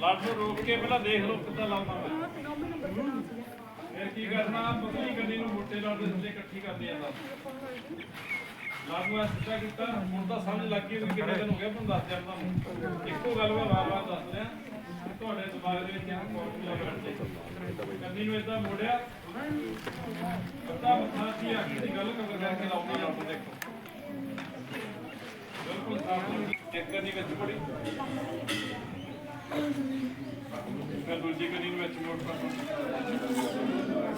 ਲੱਟ ਨੂੰ ਰੋਕ ਕੇ ਪਹਿਲਾਂ ਦੇਖ ਲਓ ਕਿੱਦਾਂ ਲਾਉਂਦਾ ਮੈਂ ਫਿਰ ਕੀ ਕਰਨਾ, ਪਤਲੀ ਗੱਡੀ ਨੂੰ ਮੋਟੇ ਲੱਟ ਦੇ ਥੱਲੇ ਇਕੱਠੀ ਕਰ ਦੇਣਾ ਲਾਗੂ ਆ ਸਿੱਧਾ ਕੀਤਾ, ਹੁਣ ਤਾਂ ਸਮਝ ਲੱਗ ਗਈ ਵੀ ਕਿੰਨੇ ਦਿਨ ਹੋ ਗਏ, ਤੁਹਾਨੂੰ ਦੱਸ ਦਿਆਂ ਤੁਹਾਨੂੰ ਇੱਕੋ ਗੱਲ ਮੈਂ ਵਾਰ-ਵਾਰ ਦੱਸ ਰਿਹਾ ਤੁਹਾਡੇ ਦਿਮਾਗ ਦੇ ਵਿੱਚ ਇਹ ਫਾਰਮੂਲਾ ਬੈਠ ਜੇ ਕੰਨੀ ਨੂੰ ਇਦਾਂ ਮੋੜਿਆ, ਅੱਧਾ ਮੱਥਾ ਕੀ ਆਖੀ ਦੀ ਗੱਲ ਕਵਰ ਕਰਕੇ ਲਾਉਂਦੇ ਆਪਾਂ ਦੇਖੋ। ਬਿਲਕੁਲ ਸਾਫ਼ ਨਹੀਂ ਇੱਕ ਕੰਨੀ ਵਿੱਚ ਮੋੜੀ ਫਿਰ ਦੂਜੀ ਕੰਨੀ ਨੂੰ ਵਿੱਚ ਮੋੜ ਪਾ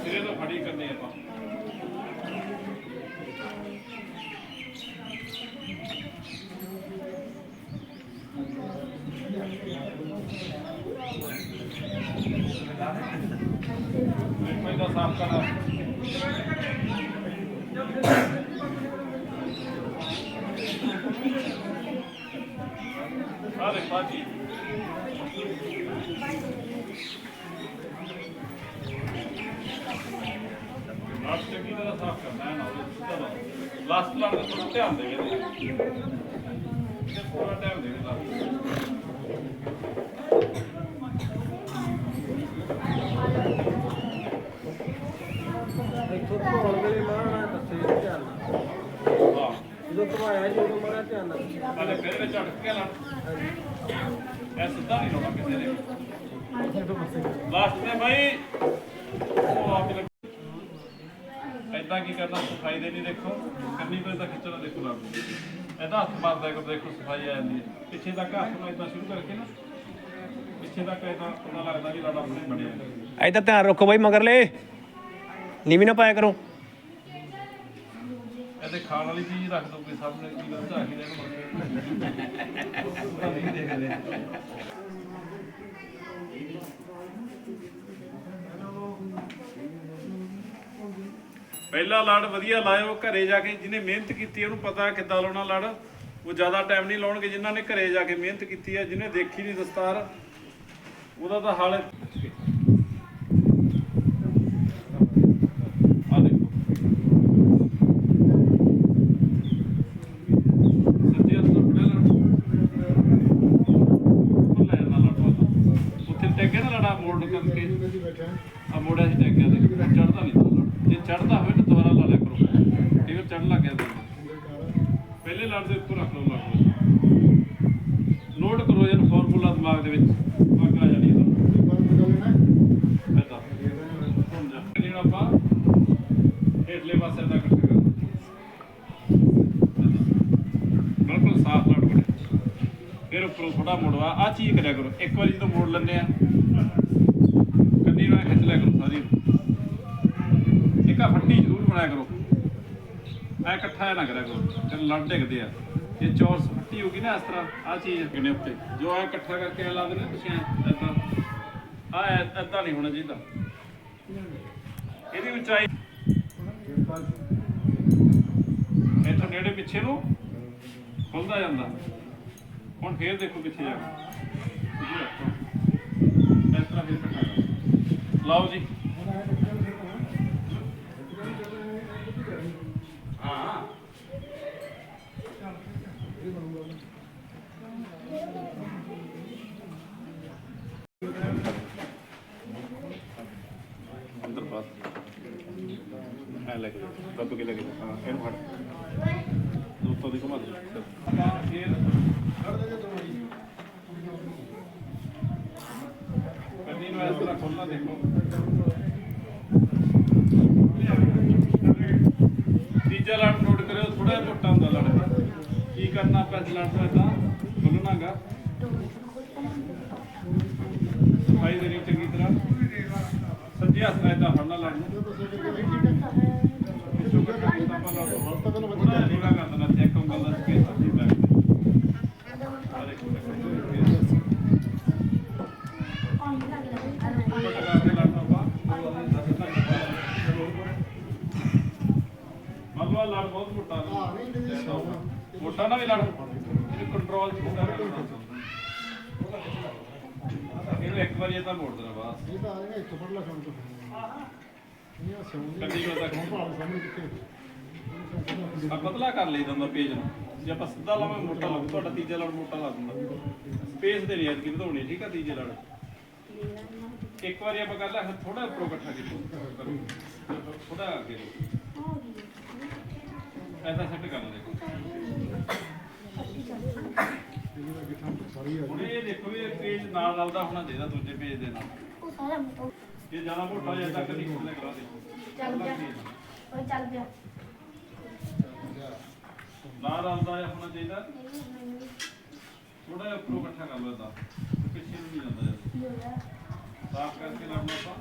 ਸਿਰੇ ਤੋਂ ਫੜੀ ਕਰਨੀ ਆਪਾਂ। ਪਹਿਲਾਂ ਸਾਫ਼ ਕਰਨਾ ਸਾਫ਼ ਕਰਨਾ ਹੈ ਨਾ ਲਾਸਟ ਲਾਣ ਦਾ ਥੋੜਾ ਧਿਆਨ ਦੇ ਇਹਦੇ ਤੇ ਪੂਰਾ ਧਿਆਨ ਦੇ ਲਾਸਟ ਇੱਥੋਂ ਧੋਣ ਵੇਲੇ ਮਾਰਨਾ ਦੱਸੇ ਧਿਆਨ ਨਾਲ ਹਾਂ ਜਦੋਂ ਧਵਾਇਆ ਜੀ ਉਦੋਂ ਮਾਰਿਆ ਧਿਆਨ ਨਾਲ ਆਲੇ ਫਿਰ ਵਿੱਚ ਅਟਕ ਕੇ ਲਾ ਇਹ ਸਿੱਧਾ ਨਹੀਂ ਲਾਉਣਾ ਕਿਸੇ ਨੇ ਲਾਸਟ ਤੇ ਭਾਈ ਉਹ ਆਪ ਲੱਗ। ਐਦਾਂ ਕੀ ਕਰਨਾ ਸਫ਼ਾਈ ਦੇ ਨਹੀਂ ਦੇਖੋ। ਕੰਨੀ ਤੋਂ ਇਦਾਂ ਖਿੱਚਣਾ ਦੇਖੋ ਲੱਗ ਇਹਦਾ ਹੱਥ ਮਾਰਦਾ ਕਰੋ ਦੇਖੋ ਸਫ਼ਾਈ ਆ ਜਾਂਦੀ ਹੈ। ਪਿੱਛੇ ਤੱਕ ਹੱਥ ਨੂੰ ਇਦਾਂ ਸ਼ੁਰੂ ਕਰਕੇ ਨਾ ਪਿੱਛੇ ਤੱਕ ਇਦਾਂ ਪਤਾ ਲੱਗਦਾ ਵੀ ਲਾੜਾ ਆਪਣੇ ਬਣਿਆ। ਐਦਾਂ ਧਿਆਨ ਰੱਖੋ ਬਾਈ ਮਗਰਲੇ। ਨੀਵੀਂ ਨਾ ਪਾਇਆ ਕਰੋ। ਇਹਦੇ ਖਾਣ ਵਾਲੀ ਚੀਜ਼ ਰੱਖ ਦੋ ਕੋਈ ਸਾਹਮਣੇ, ਕੀ ਗੱਲ ਝਾਕੀ ਦੇ ਨੂੰ ਨਹੀਂ ਦੇਖਦੇ ਪਹਿਲਾ ਲੜ ਵਧੀਆ ਲਾਇਓ, ਘਰੇ ਜਾ ਕੇ ਜਿਹਨੇ ਮਿਹਨਤ ਕੀਤੀ, ਉਹਨੂੰ ਪਤਾ ਕਿੱਦਾਂ ਲਾਉਣਾ ਲੜ। ਉਹ ਜ਼ਿਆਦਾ ਟਾਈਮ ਨਹੀਂ ਲਾਉਣਗੇ ਜਿਨ੍ਹਾਂ ਨੇ ਘਰੇ ਜਾ ਕੇ ਮਿਹਨਤ ਕੀਤੀ ਹੈ, ਜਿਹਨੇ ਦੇਖੀ ਨਹੀਂ ਦਸਤਾਰ, ਉਹਦਾ ਤਾਂ ਹਾਲ ਆ ਦੇਖੋ ਸੱਜੇ ਹੱਥ ਨਾਲ ਫੜਿਆ ਲੜ ਉਹ ਲੈ ਨਾ ਲੜ ਵਾਲਾ ਉੱਥੇ ਟੈਗੇ ਨਾ ਲੜਾ ਮੋੜ ਕਰਕੇ ਆ ਮੋੜਿਆ ਸੀ ਟੈਗਿਆ ਦੇ ਚੜਦਾ ਨਹੀਂ ਤਾਂ ਲੜ ਜੇ ਚੜਦਾ ਹੋਵੇ ਤਾਂ ਦੁਬਾਰਾ ਲਾ ਲਿਆ ਕਰੋ ਕਈ ਵਾਰ ਚੜਨ ਲੱਗ ਗਿਆ ਤਾਂ ਪਹਿਲੇ ਲੜ ਦੇ ਉੱਪਰ ਰੱਖ ਲਓ ਲੜ ਨੋਟ ਕਰੋ ਯਾਰ ਫਾਰਮੂਲਾ ਦਿਮਾਗ ਦੇ ਵਿੱਚ ਅੱਗ ਆ ਜਾਣੀ ਹੈ ਐਦਾਂ ਹੁਣ ਆਪਾਂ ਹੇਠਲੇ ਪਾਸੇ ਦਾ ਇਕੱਠਾ ਕਰਨਾ ਬਿਲਕੁਲ ਸਾਫ਼ ਲੜ ਬਣੇ ਫਿਰ ਉੱਪਰੋਂ ਥੋੜਾ ਮੋੜਵਾ ਆ ਚੀਜ਼ ਕਰਿਆ ਕਰੋ। ਇੱਕ ਵਾਰੀ ਜਦੋਂ ਮੋੜ ਲੈਂਦੇ ਆ, ਕੰਨੀ ਨੂੰ ਖਿੱਚ ਲਿਆ ਕਰੋ ਸਾਰੀ ਇੱਕ ਆ ਫੱਟੀ ਜ਼ਰੂਰ ਬਣਾਇਆ ਕਰੋ। ਐ ਇਕੱਠਾ ਨਾ ਕਰਿਆ ਕਰੋ। ਫਿਰ ਲੜ ਡਿੱਗਦੇ ਆ। ਇਹ ਚੌਰਸ ਫੱਟੀ ਹੋਗੀ ਨਾ ਇਸ ਤਰ੍ਹਾਂ ਆ ਚੀਜ਼ ਕਿਨੇ ਉੱਤੇ? ਜੋ ਐ ਇਕੱਠਾ ਕਰਕੇ ਐ ਲਾ ਦੇਣਾ ਤੁਸੀਂ ਐਦਾਂ ਆ ਐਦਾਂ ਨਹੀਂ ਹੋਣਾ ਚਾਹੀਦਾ। ਇਹਦੀ ਉਚਾਈ ਇੱਥੋਂ ਨੇੜੇ ਪਿੱਛੇ ਨੂੰ ਖੁੱਲਦਾ ਜਾਂਦਾ। ਹੁਣ ਫੇਰ ਦੇਖੋ ਪਿੱਛੇ ਜਾ ਕੇ। ਇਸ ਤਰ੍ਹਾਂ ਫੇਰ ਇਕੱਠਾ। ਲਓ ਜੀ। ਹਾਂ। ਐ ਲੈ ਕੇ ਦੱਬ ਕੇ ਲੈ ਕੇ ਜਾ। ਹਾਂ, ਇਹਨੂੰ ਫੜ। ਦੋਸਤੋਂ ਦੀ ਘੁਮਾ ਦੇ ਕੰਨੀ ਨੂੰ ਇਸ ਤਰ੍ਹਾਂ ਖੋਲਣਾ ਦੇਖੋ। ਤੀਜਾ ਲੜ ਨੋਟ ਕਰਿਓ ਥੋੜਾ ਜਿਹਾ ਮੋਟਾ ਹੁੰਦਾ ਲੜ ਕੀ ਕਰਨਾ ਆਪਾਂ ਇਸ ਲੜ ਤੋਂ ਇਦਾਂ ਖੋਲਣਾਗਾ ਸਫ਼ਾਈ ਦੇਣੀ ਚੰਗੀ ਤਰ੍ਹਾਂ। ਸੱਜੇ ਹੱਥ ਨਾਲ ਇਦਾਂ ਫੜਨਾ ਲੜ ਨੂੰ ਪਿੱਛੋਂ ਕੱਟਾ ਕੀਤਾ ਆਪਾਂ ਲੜ ਨੂੰ ਥੋੜਾ ਜਿਹਾ ਨੀਵਾ ਕਰ ਦੇਣਾ ਚੈੱਕ ਉਂਗਲ ਦਾ ਸਪੇਸ ਅੱਧੀ ਬੈਕ ਆ ਦੇਖੋ ਲਗਾ ਕੇ ਲੜ ਨੂੰ ਆਪਾਂ ਮੰਨ ਲਓ ਆਹ ਲੜ ਬਹੁਤ ਮੋਟਾ ਨਾ ਮੋਟਾ ਨਾ ਵੀ ਲੜ ਕੰਟਰੋਲ ਚ ਹੁੰਦਾ ਰਹਿਣਾ ਇਹਨੂੰ ਇੱਕ ਵਾਰੀ ਇਹ ਤਾਂ ਮੋੜ ਦੇਣਾ ਬਸ। ਨੂੰ ਤੱਕ ਆ ਪਤਲਾ ਕਰ ਲਈ ਜਾਂਦਾ ਪੇਜ ਨੂੰ। ਜੇ ਆਪਾਂ ਸਿੱਧਾ ਲਾਵਾਂਗੇ ਮੋਟਾ ਲੱਗੂ ਤੁਹਾਡਾ ਤੀਜਾ ਲੜ ਮੋਟਾ ਲੱਗ ਦੂੰਗਾ ਸਪੇਸ ਦੇ ਰਿਆਜ਼ ਕੀ ਵਧਾਉਣੀ ਠੀਕ ਆ ਤੀਜੇ ਲੜ। ਇੱਕ ਵਾਰੀ ਆਪਾਂ ਕਰ ਲਾ ਥੋੜਾ ਉੱਪਰੋਂ ਇਕੱਠਾ ਕੀਤਾ। ਥੋੜਾ ਅੱਗੇ। ਐਸਾ ਸੈੱਟ ਕਰ ਲੈ ਦੇਖੋ ਹੁਣ ਇਹ ਦੇਖੋ ਵੀ ਇਹ ਪੇਜ ਨਾਲ ਰਲਦਾ ਹੋਣਾ ਚਾਹੀਦਾ ਦੂਜੇ ਪੇਜ ਦੇ ਨਾਲ। ਉਹ ਸਾਰਾ ਮੋਟਾ ਜੇ ਜ਼ਿਆਦਾ ਮੋਟਾ ਹੋ ਜਾਏ ਤਾਂ ਕਦੀ ਖੁੱਲੇ ਕਰਾ ਦੇ ਚੱਲ ਗਿਆ। ਉਹ ਚੱਲ ਗਿਆ। ਨਾਲ ਰਲਦਾ ਹੋਣਾ ਚਾਹੀਦਾ। ਥੋੜਾ ਜਿਹਾ ਉੱਪਰੋਂ ਇਕੱਠਾ ਕਰ ਲਓ ਤਾਂ ਪਿੱਛੇ ਨੂੰ ਨਹੀਂ ਜਾਂਦਾ ਸਾਫ਼ ਕਰਕੇ ਲਾਉਣਾ ਆਪਾਂ।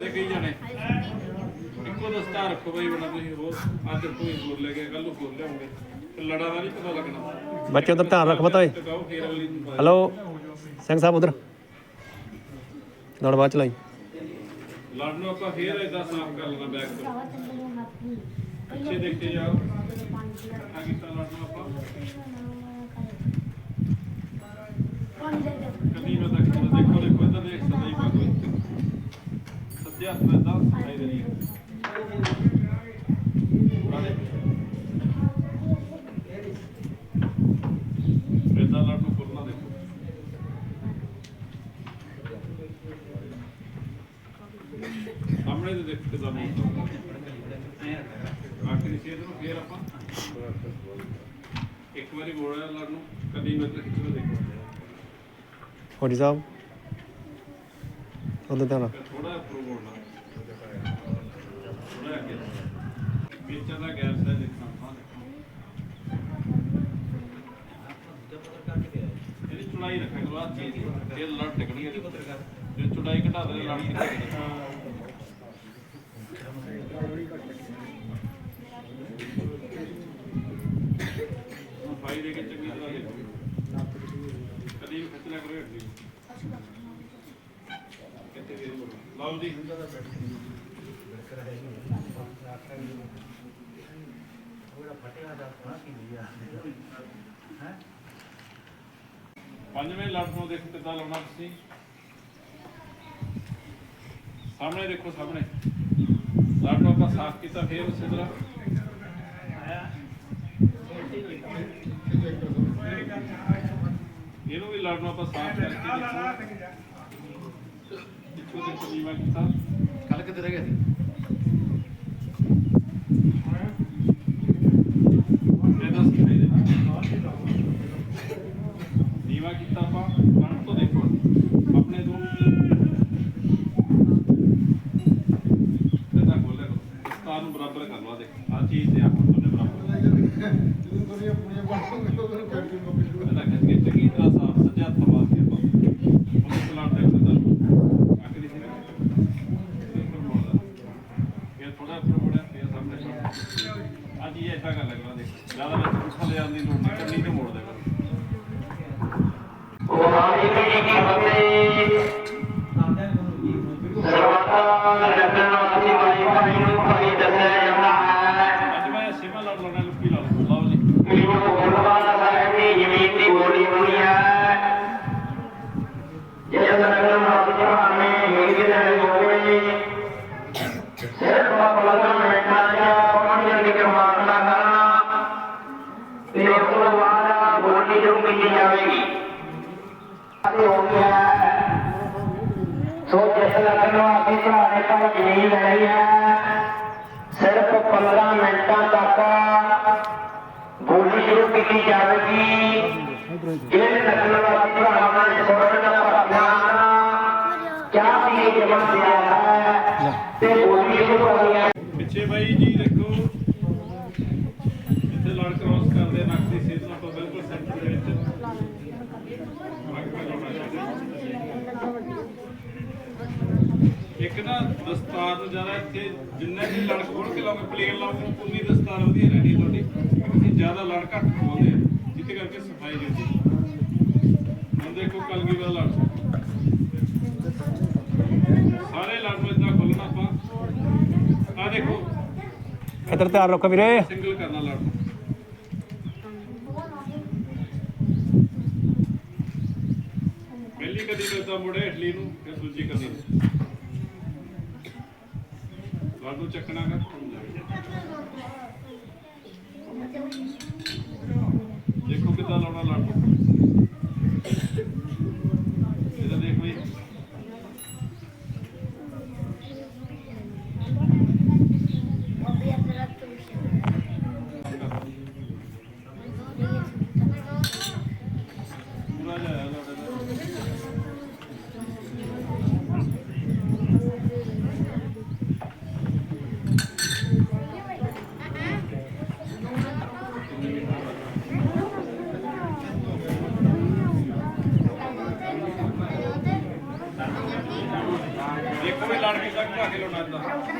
ਤੇ ਕਈ ਜਣੇ? ਇੱਕੋ ਦਸਤਾ ਰੱਖੋ ਬਈ ਬਣਾ ਤੁਸੀਂ ਹੋਰ ਅੱਜ ਕੋਈ ਹੋਰ ਲੈ ਕੇ ਕੱਲ ਨੂੰ ਹੋਰ ਲਿਆਉਂਗੇ। ਤੇ ਲੜਾ ਦਾ ਨਹੀਂ ਪਤਾ ਲੱਗਣਾ। ਬੱਚੇ ਉਧਰ ਧਿਆਨ ਰੱਖ ਪਤਾ ਓਏ। ਟਿਕਾਓ ਫੇਰ ਅਗਲੀ ਨੂੰ ਪਾਇਓ। ਹੈਲੋ ਸਿੰਘ ਸਾਹਿਬ ਉਧਰ। ਦੌੜ ਬਾਅਦ ਚਲਾਈ। ਲੜ ਨੂੰ ਆਪਾਂ ਫੇਰ ਏਦਾਂ ਸਾਫ਼ ਕਰ ਲੈਣਾ ਬੈਕ ਤੋਂ। ਪਿੱਛੇ ਦੇਖ ਕੇ ਜਾਓ। ਪਾਣੀ ਦਾ ਆ ਕੀਤਾ ਲੜ ਨੂੰ ਆਪਾਂ ਪਾਣੀ ਦੇ ਦੇ ਕਦੀ ਮੈਂ ਤੱਕ ਦੇਖੋ ਦੇਖੋ ਇਧਰ ਦੇਖ ਸਦਾ ਹੀ ਪਾ ਕੋਈ ਸੱਜੇ ਹੱਥ ਨਾਲ ਇਦਾਂ ਸਾਈ ਕਰੀ ਇਦਾਂ ਲੜ ਨੂੰ ਖੋਲਣਾ ਦੇਖੋ ਸਾਹਮਣੇ ਦੇ ਦੇਖ ਕਿਦਾਂ ਮੂਵ ਆਖਰੀ ਸੇਧ ਨੂੰ ਫੇਰ ਆਪਾਂ ਇੱਕ ਵਾਰੀ ਮੋੜਿਆ ਲੜ ਨੂੰ ਕਦੀ ਮੈਂ ਤੱਕ ਖਿੱਚ ਦੇਖੋ ਫੌਜੀ ਸਾਹਿਬ ਧਿਆਨ ਰੱਖ। ਥੋੜਾ ਉੱਪਰ ਮੋੜਨਾ ਥੋੜਾ ਅੱਗੇ ਵਿੱਚ ਦਾ ਗੈਪ ਸਾਈਜ਼ ਦੇਖਣਾ ਆਪਾਂ ਇਹਦੀ ਚੌੜਾਈ ਰੱਖਾਂਗੇ ਬਾਅਦ ਚੀਜ਼ ਦੀ ਇਹ ਲੜ ਟਿਕਣੀ ਹੈ। ਜੇ ਚੌੜਾਈ ਘਟਾ ਦੇ ਲੜ ਟਿਕਣੀ ਫਾਈ ਦੇ ਕੇ ਚੰਗੀ ਤਰ੍ਹਾਂ ਦੇਖੋ। ਕਦੀ ਵੀ ਖਿੱਚ ਲਿਆ ਕਰੋ ਅੱਗੇ ਕਿੱਥੇ ਗਏ ਲਓ ਜੀ। ਪੰਜਵੇਂ ਲੜ ਨੂੰ ਦੇਖੋ ਕਿੱਦਾਂ ਲਾਉਣਾ ਤੁਸੀਂ। ਸਾਹਮਣੇ ਦੇਖੋ, ਸਾਹਮਣੇ। ਲੜ ਆਪਾਂ ਸਾਫ਼ ਕੀਤਾ, ਫੇਰ ਉਸੇ ਤਰ੍ਹਾਂ। ਇਹਨੂੰ ਵੀ ਲੜ ਆਪਾਂ ਸਾਫ਼ ਕਰਕੇ ਦੇਖੋ। ਦੇਖੋ ਨੀਵਾ ਕੀਤਾ। ਕੱਲ ਕਿੱਥੇ ਰਹਿ ਗਿਆ ਸੀ ਇਹਦਾ ਸਿਖਾਈ ਦੇਣਾ ਨੀਵਾ ਕੀਤਾ ਆਪਾਂ ਕਣ ਤੋਂ ਦੇਖੋ ਆਪਣੇ ਤੋਂ ਇਹਦਾ ਖੋਲੇ ਸਤਾਰ ਨੂੰ ਬਰਾਬਰ ਕਰ ਲਓ ਆਹ ਦੇਖ ਆ ਚੀਜ਼ ਤੇ ਆਪਾਂ ਦੋਨੇ ਬਰਾਬਰ ਇਹਦਾ ਖਿੱਚ ਕੇ ਚੰਗੀ ਤਰ੍ਹਾਂ ਸਾਫ਼ ਸੱਜਾ ਹੱਥ ਮਾਰ ਕੇ ਆਪਾਂ ਉਹਨੂੰ ਪਲਾਟ ਦੇ ਉੱਤੇ ਦਰ ਆਖਰੀ ਸੀ ਇਹ ਥੋੜਾ ਉੱਪਰ ਮੁੜਿਆ ਫਿਰ ਸਾਹਮਣੇ ਅੱਜ ਇਹ ਐਸਾ ਕਰ ਲੱਗਣਾ ਦੇਖ ਜ਼ਿਆਦਾ ਵਿੱਚ ਪੁੱਠਾ ਲਿਆਉਣ ਦੀ ਲੋੜ ਨਹੀਂ ਕੰਨੀ ਤੇ ਮੋੜ ਦੇ ਕਰ ਵਾਹਿਗੁਰੂ ਜੀ ਕੀ ਫਤਿਹ ਸਰਵਤਾ ਜਗਨਨਾਥੀ ਮਾਈ ਭਾਈ ਨੂੰ ਭਾਈ ਦੱਸਿਆ ਜਾਂਦਾ ਹੈ ਅੱਜ ਮੈਂ ਸਿਮਾ ਲੜ ਲਾਉਣਾ ਲੁੱਕੀ ਲਾ ਲਓ ਲਓ ਜੀ ਮੈਨੂੰ ਗੁਰਬਾਣਾ ਸਾਹਿਬ ਦੀ ਜ਼ਮੀਨ ਦੀ ਬੋਲੀ ਹੋਈ ਹੈ ਜਦ ਜਗਨਨਾਥ ਜਹਾਨੇ ਹੀਰ ਦੇ ਹੋਵੇ ਸਿਰਫ ਬਲਦਾ ਮਿਟਾ ਜਾ ਪਾਣੀ ਦੀ ਕਿਰਪਾਲਤਾ ਕਰਨਾ ਤੇ ਉਸ ਤੋਂ ਬਾਅਦ ਬੋਲੀ ਜੋ ਕੀਤੀ ਜਾਵੇਗੀ ਅਤੇ ਹੋ ਗਿਆ ਸੋ ਜਿਸ ਲਗਨ ਵਾਸੀ ਭਰਾਣੇ ਤੋਂ ਜ਼ਮੀਨ ਲਈ ਹੈ, ਸਿਰਫ 15 ਮਿੰਟਾਂ ਤੱਕ ਬੋਲੀ ਸ਼ੁਰੂ ਕੀਤੀ ਜਾਵੇਗੀ। ਜਿਹੜੇ ਲਗਨ ਵਾਸੀ ਭਰਾਵਾਂ ਨੇ ਸੁਣਨ ਦਾ ਪ੍ਰਧਾਨ ਚਾਹ ਪੀ ਕੇ ਜਮਾ ਦਿਆ ਹੈ ਤੇ ਬੋਲੀ ਸ਼ੁਰੂ ਹੋਣੀ ਹੈ। ਪਿੱਛੇ ਬਾਈ ਜੀ ਦੇਖੋ ਇੱਥੇ ਲੜ ਕ੍ਰਾਸ ਕਰਦੇ ਨੱਕ ਦੀ ਸੇਧ ਨਾਲ ਤੋਂ ਬਿਲਕੁਲ ਸੈਂਟਰ ਦੇ ਵਿੱਚ ਇੱਕ ਨਾ ਦਸਤਾਰ ਨੂੰ ਜ਼ਿਆਦਾ ਇੱਥੇ ਜਿੰਨਾ ਵੀ ਲੜ ਖੋਲ ਕੇ ਲਾਓਗੇ ਪਲੇਨ ਲਾਓਗੇ ਉਨੀ ਦਸਤਾਰ ਵਧੀਆ ਰਹਿਣੀ ਤੁਹਾਡੀ। ਅਸੀਂ ਜ਼ਿਆਦਾ ਲੜ ਘੱਟ ਖੋਲਦੇ ਆ ਜਿੱਤੇ ਕਰਕੇ ਸਫ਼ਾਈ ਜੁਦੀ ਹੁਣ ਦੇਖੋ ਕਲਗੀ ਵਾਲਾ ਲੜ। ਸਾਰੇ ਲੜ ਨੂੰ ਇਦਾਂ ਖੋਲਣਾ ਆਪਾਂ। ਆ ਦੇਖੋ। ਧਿਆਨ ਰੱਖੋ ਵੀਰੇ। ਸਿੰਗਲ ਕਰਨਾ ਲੜ ਨੂੰ ਕਦੀ ਨੂੰ ਏਦਾਂ ਮੁੜੇ ਇਟਲੀ ਨੂੰ, ਫਿਰ ਦੂਜੀ ਕਦੀ ਨੂੰ ਲਾਡੂ ਚੱਕਣਾ ਕਰ ਦੇਖੋ ਕਿੱਦਾਂ ਲਾਉਣਾ ਲਾਡੂ Einheit nach.